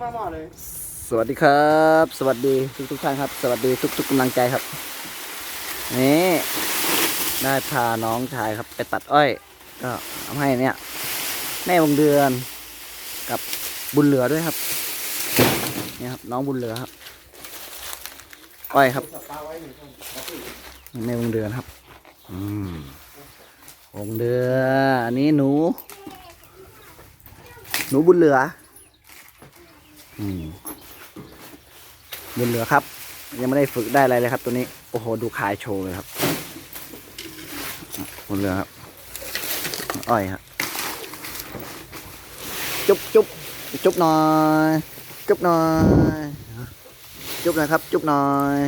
มาหมอเลย สวัสดีครับ สวัสดีทุกทุกท่านครับ สวัสดีทุกทุกกำลังใจครับ นี่ได้พาน้องชายครับ ไปตัดอ้อย ก็ทำให้เนี่ย แม่วงเดือนกับบุญเหลือด้วยครับเนี่ยครับ น้องบุญเหลือครับอ้อยครับสับปครับแม่วงเดือนครับ อืมวงเดืออันนี้หนู หนูบุญเหลือ บุญเหลือครับ ยังไม่ได้ฝึกได้อะไรเลยครับ ตัวนี้ โอ้โห ดูคายโชว์เลยครับ บุญเหลือครับ อ้อยครับ จุ๊บจุ๊บจุ๊บหน่อย จุ๊บหน่อย จุ๊บหน่อยครับ จุ๊บหน่อย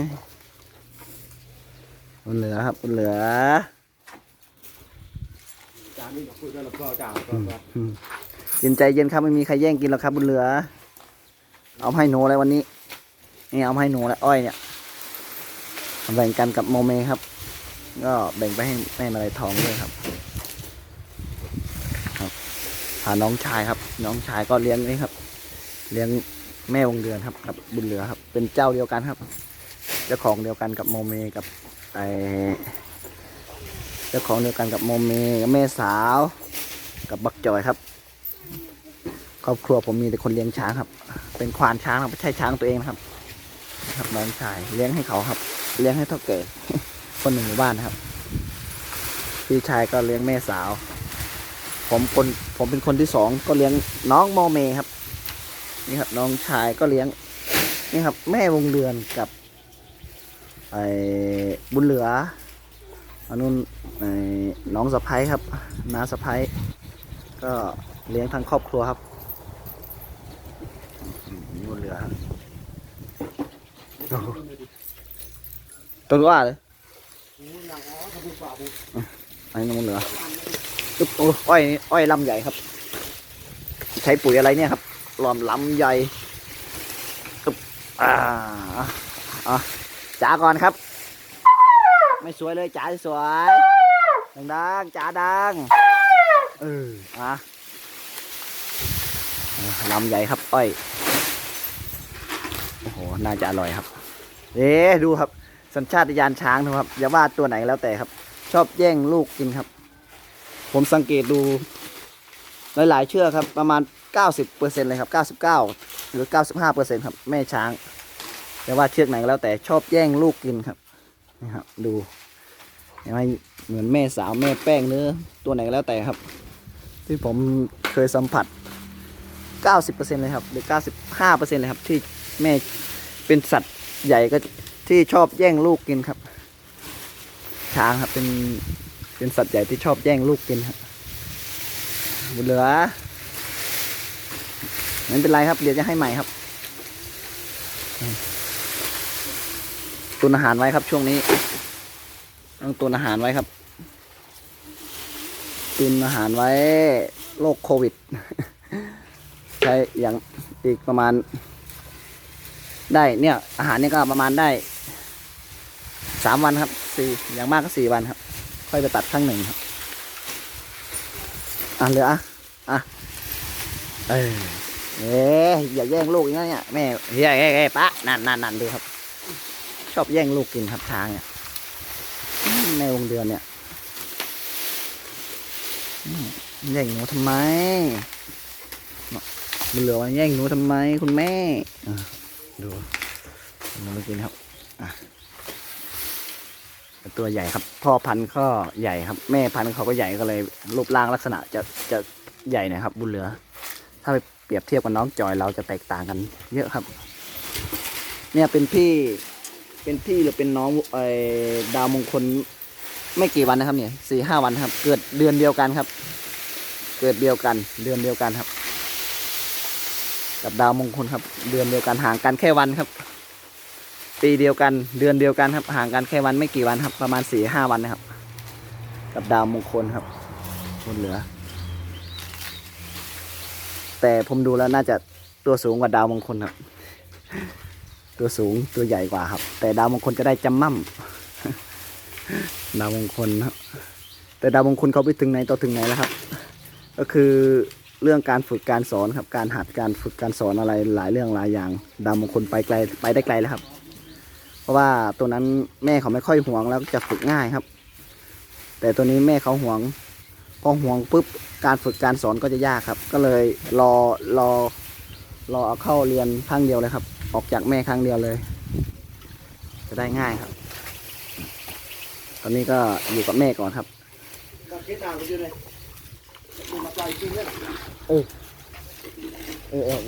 บุญเหลือครับ บุญเหลือจานนี้ก็คุยกันแล้วก็จานก็ก็อืมเย็นใจเย็นครับ ไม่มีใครแย่งกินหรอกครับ บุญเหลือ เอาให้หนูเลยวันนี้นี่เอาให้หนูแล้วอ้อยเนี่ยแบ่งกันกับโมเมครับ ก็แบ่งไปให้แม่มาลายทองด้วยครับ ครับพาน้องชายครับ น้องชายก็เลี้ยงนี่ครับ เลี้ยงแม่วงเดือนครับกับบุญเหลือครับ เป็นเจ้าเดียวกันครับ เจ้าของเดียวกันกับโมเมกับไอเจ้าของเดียวกันกับโมเมกับแม่สาว กับบักจอยครับ ครอบครัวผมมีแต่คนเลี้ยงช้างครับ เป็นควานช้างครับไม่ใช่ช้างตัวเองนะครับนะครับน้องชายเลี้ยงให้เขาครับ เลี้ยงให้เท่าแก่คนหนึ่งหมู่บ้านนะครับ พี่ชายก็เลี้ยงแม่สาว ผมคนผมเป็นคนที่สองก็เลี้ยงน้องโมเมครับ นี่ครับ น้องชายก็เลี้ยง นี่ครับ แม่วงเดือนกับไอ้บุญเหลืออันนู้นไอ้น้องสะพ้ยครับน้าสะพ้ยก็เลี้ยงทั้งครอบครัวครับ อืมบุญเหลือครับต้นว่าเลยหนังอ๋อขบุปลาบุไอ้น้องบุญเหลือจุ๊บโอ้อ้อยนี่อ้อยลำใหญ่ครับ ใช้ปุ๋ยอะไรเนี่ยครับลอมลำใหญ่ตึ๊บอ่าอะจ๋าก่อนครับ ไม่สวยเลยจ๋าสวยดังๆจ๋าดังเอออะอะลำใหญ่ครับ อ้อยโอ้โหน่าจะอร่อยครับ เอ๊ดูครับ สัญชาตญาณช้างนะครับ อย่าว่าตัวไหนแล้วแต่ครับ ชอบแย่งลูกกินครับ ผมสังเกตดู หลายๆเชือกครับ ประมาณ 90%เลยครับ 99 หรือ 95%ครับ แม่ช้าง แต่ว่าเชือกไหนก็แล้วแต่ชอบแย่งลูกกินครับนี่ครับ ดูเห็นไหมเหมือนแม่สาวแม่แป้งเนื้อตัวไหนก็แล้วแต่ครับ ที่ผมเคยสัมผัส 90%เลยครับ หรือ 95%เลยครับ ที่แม่ เป็นสัตว์ใหญ่ก็ที่ชอบแย่งลูกกินครับ ช้างครับเป็นเป็นสัตว์ใหญ่ที่ชอบแย่งลูกกินครับบุญเหลือไม่เป็นไรครับ เดี๋ยวจะให้ใหม่ครับตุนอาหารไว้ครับช่วงนี้ต้องตุนอาหารไว้ครับตุนอาหารไว้โรคโควิด ใช้อย่างอีกประมาณ ได้เนี่ยอาหารเนี่ยก็ประมาณได้สามวันครับสี่อย่างมากก็สี่วันครับ ค่อยไปตัดครั้งหนึ่งครับอะเหลืออะอะเออเอ๊ะอย่าแย่งลูกอย่างนี้เนี่ยแม่เฮ้ยเฮ้ยปะนั่นนั่นนั่นดูครับ ชอบแย่งลูกกินครับช้างเนี่ยอืมในวงเดือนเนี่ยแย่งหนูทำไมบุญเหลือว่าแย่งหนูทำไมคุณแม่ ดูหนูไม่กินครับตัวใหญ่ครับ พ่อพันธุ์ก็ใหญ่ครับ แม่พันธุ์เขาก็ใหญ่ก็เลยรูปร่างลักษณะจะจะใหญ่หนะครับ บุญเหลือ ถ้าไปเปรียบเทียบกับน้องจอยเราจะแตกต่างกัน เยอะครับ เนี่ยเป็นพี่เป็นพี่หรือเป็นน้องไอ้ดาวมงคลไม่กี่วันนะครับเนี่ยสี่ห้าวันครับ เกิดเดือนเดียวกันครับ เกิดเดียวกัน เดือนเดียวกันครับ กับดาวมงคลครับ เดือนเดียวกันห่างกันแค่วันครับ ปีเดียวกันเดือนเดียวกันครับ ห่างกันแค่วันไม่กี่วันครับ ประมาณสี่ห้าวันนะครับ กับดาวมงคลครับบนเหลือ แต่ผมดูแล้วน่าจะตัวสูงกว่าดาวมงคลครับ ตัวสูงตัวใหญ่กว่าครับ แต่ดาวมงคลจะได้จำมั่มดาวมงคลนครับ แต่ดาวมงคลเขาไปถึงไหนต่อถึงไหนแล้วครับ ก็คือ เรื่องการฝึกการสอนครับ การหัดการฝึกการสอนอะไรหลายเรื่องหลายอย่างดาวมงคลไปไกลไปได้ไกลแล้วครับ เพราะว่าตัวนั้นแม่เขาไม่ค่อยห่วงแล้วจะฝึกง่ายครับ แต่ตัวนี้แม่เขาห่วงพอห่วงปุ๊บการฝึกการสอนก็จะยากครับ ก็เลยรอรอรอเอาเข้าเรียนครั้งเดียวเลยครับ ออกจากแม่ครั้งเดียวเลย จะได้ง่ายครับ ตอนนี้ก็อยู่กับแม่ก่อนครับ ก็คิดตามกันอยู่เลยกูมาใจจริงเนี่ยเออ เออ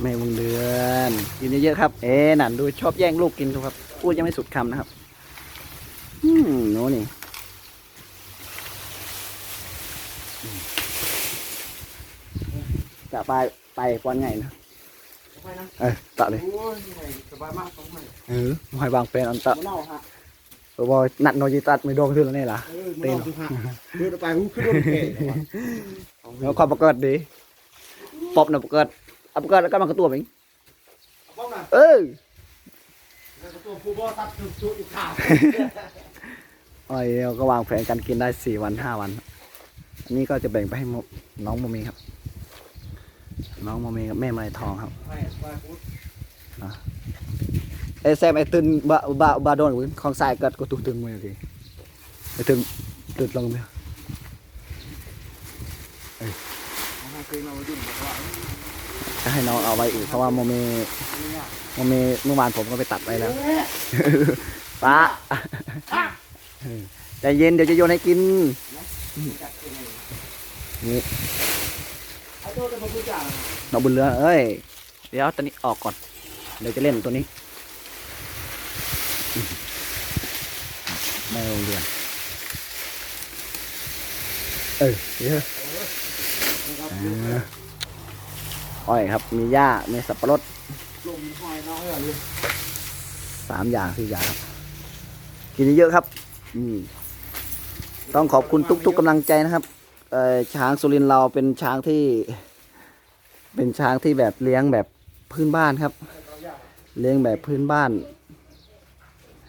แม่บุญเดือนกินเยอะๆครับ เอ๊ะนั่นดูชอบแย่งลูกกินดูครับ พูดยังไม่สุดคำนะครับ อืมโน่นี่อืมจะไปไปวันไงนะไปนะเออตะเลยโอ้ยสบายมากต้องให้เออหอยวางเป็นอันตะ มาเล่าฮะเพราะว่านัดโนยิตัดไม่โดนขึ้นแล้วนี่ล่ะเออมาเล่าสิฮะคือไปหูขึ้นโดนเกะแล้วความประเกิดดีปอบนะประเกิดเอาประเกิดแล้วก็มันกระตัวเองป้องนะเออแล้วก็ตัวผู้บ่ตัดจุดอีกขาอ้อยเราก็วางแผนการกินได้สี่วันห้าวัน อันนี้ก็จะแบ่งไปให้โมน้องโมมีครับ น้องโมมีกับแม่ไม้ทองครับ ไอ้แซมไอ้ตึนบาบาบาโดนของของสายเกิดก็ตุกตึงมือทีไอ้ตึงตึดลงไหมให้เคยมาดุ่มบอให้น้องเอาไว้อีกเพราะว่าโมเมโมเมเมื่อวานผมก็ไปตัดไปแล้วป้าใจเย็นเดี๋ยวจะโยนให้กินนี่ไอ้ตัวจะมาพูดองบุญเรือเอ้ย เดี๋ยวตัวนี้ออกก่อน เดี๋ยวจะเล่นตัวนี้ ไม่โรงเรียนเออเยอ่าอ้อยครับ มีหญ้า มีสับปะรดสามอย่างสี่อย่างครับ กินเยอะครับ อืมต้องขอบคุณทุกๆกำลังใจนะครับช้างสุรินเราเป็นช้างที่ เป็นช้างที่แบบเลี้ยงแบบพื้นบ้านครับ เลี้ยงแบบพื้นบ้าน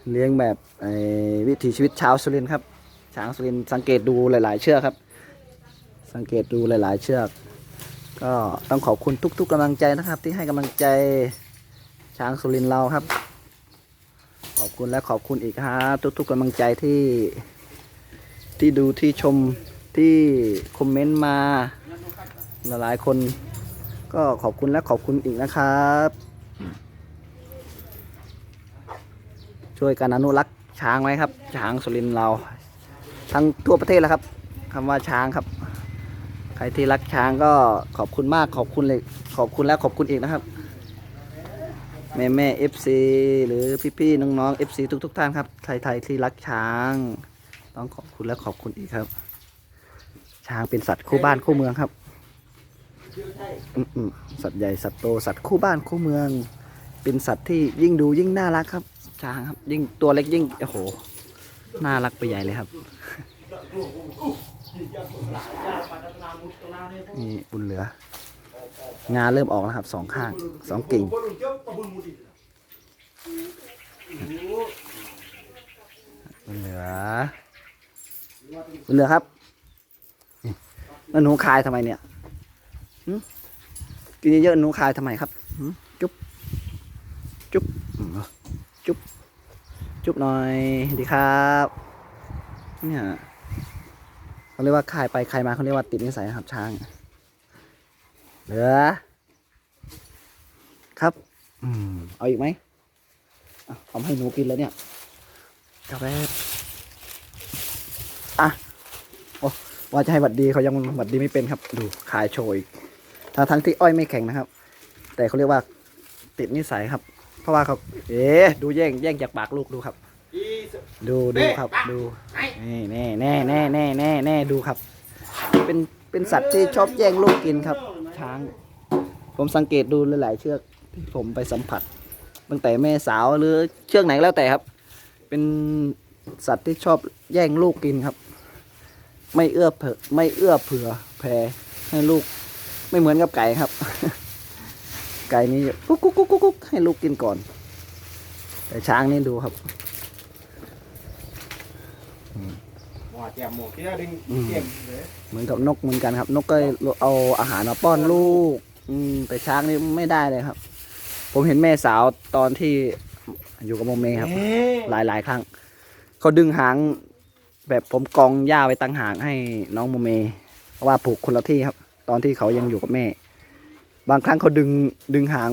เลี้ยงแบบวิถีชีวิตชาวสุรินครับช้างสุรินสังเกตดูหลาย ๆ เชือกครับ สังเกตดูหลาย ๆ เชือก ก็ต้องขอบคุณทุก ๆกำลังใจนะครับ ที่ให้กำลังใจช้างสุรินเราครับ ขอบคุณและขอบคุณอีกครับทุก ๆกำลังใจที่ที่ดูที่ชมที่คอมเมนต์มาหลายๆคนก็ขอบคุณและขอบคุณอีกนะครับ ช่วยกันอนุรักษ์ช้างไว้ครับ ช้างสุรินทร์เรา ทั้งทั่วประเทศแล้วครับคำว่าช้างครับ ใครที่รักช้างก็ขอบคุณมากขอบคุณเลยขอบคุณและขอบคุณอีกนะครับ แม่แม่เอฟซีหรือพี่พี่ๆน้องๆเอฟซีทุกทุก ๆ ท่านครับไทยไทยที่รักช้าง ต้องขอบคุณและขอบคุณอีกครับ ช้างเป็นสัตว์คู่บ้านคู่เมืองครับสัตว์ใหญ่สัตว์โตสัตว์คู่บ้านคู่เมือง เป็นสัตว์ที่ยิ่งดูยิ่งน่ารักครับ ช้างครับ ยิ่งตัวเล็กยิ่งโอ้โหน่ารักไปใหญ่เลยครับนี่บุญเหลือ งาเริ่มออกแล้วครับสองข้างสองกิ่งบุญเหลือบุญเหลือครับแล้วหนูคายทำไมเนี่ยกินเยอะๆหนูคายทำไมครับจุ๊บจุ๊บ จุ๊บ จุ๊บหน่อยดีครับ เนี่ยเขาเรียกว่าคายไปคายมาเขาเรียกว่าติดนิสัยนะครับช้าง เหลือ ครับ อืม เอาอีกไหมเอามให้หนูกินแล้วเนี่ยกาแฟอะ โอ้ว่าจะให้หวัดดีเขายังหวัดดีไม่เป็นครับ ดูขายโชยทั้งทั้งที่อ้อยไม่แข็งนะครับ แต่เขาเรียกว่าติดนิสัยครับ เพราะว่าเขาเอ๊ะดูแย่งแย่งจากปากลูกดูครับ ดูดูครับดูนี่แน่แน่แน่แน่แน่แน่ดูครับ เป็นเป็นสัตว์ที่ชอบแย่งลูกกินครับ ช้าง ผมสังเกตดูหลายๆเชือกที่ผมไปสัมผัสตั้งแต่แม่สาวหรือเชือกไหนแล้วแต่ครับ เป็นสัตว์ที่ชอบแย่งลูกกินครับ ไม่เอื้อเผื่อไม่เอื้อเผื่อแผ่ให้ลูก ไม่เหมือนกับไก่ครับ ไก่นี่กุ๊กกุ๊กกุ๊กกุ๊กกุ๊กให้ลูกกินก่อน แต่ช้างนี่ดูครับหมอหัวแจ่มหมวกที่ได้ดึงเก็บเลยเหมือนกับนกเหมือนกันครับ นกก็เอาอาหารมาป้อนลูก อืมแต่ช้างนี่ไม่ได้เลยครับ ผมเห็นแม่สาวตอนที่อยู่กับโมเมครับ หลายหลายๆครั้งเขาดึงหางแบบผมกองหญ้าไว้ตั้งหางให้น้องโมเมเพราะว่าผูกคนละที่ครับ ตอนที่เขายังอยู่กับแม่ บางครั้งเขาดึงดึงหาง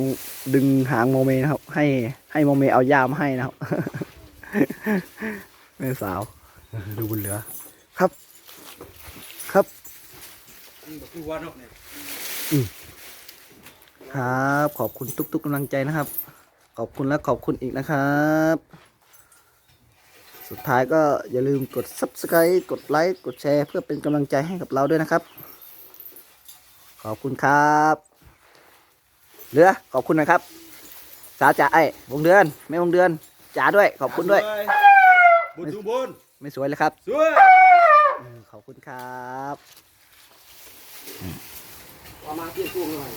ดึงหางโมเมนะครับ ให้ให้โมเมเอาหญ้ามาให้นะครับแม่สาว ดูบนเรือ ครับ ครับคือว่านกเนี่ยครับ ขอบคุณทุกๆกำลังใจนะครับ ขอบคุณและขอบคุณอีกนะครับ สุดท้ายก็อย่าลืมกด subscribe กดไลค์ กดแชร์ เพื่อเป็นกำลังใจให้กับเราด้วยนะครับ ขอบคุณครับ เรือขอบคุณนะครับ สาวจ๋าไอ้ยวงเดือนแม่วงเดือนจ๋าด้วยขอบคุณด้วย บุญทุบนไม่สวยเลยครับสวยเออขอบคุณครับ ประมาณเที่ยงคืนเลย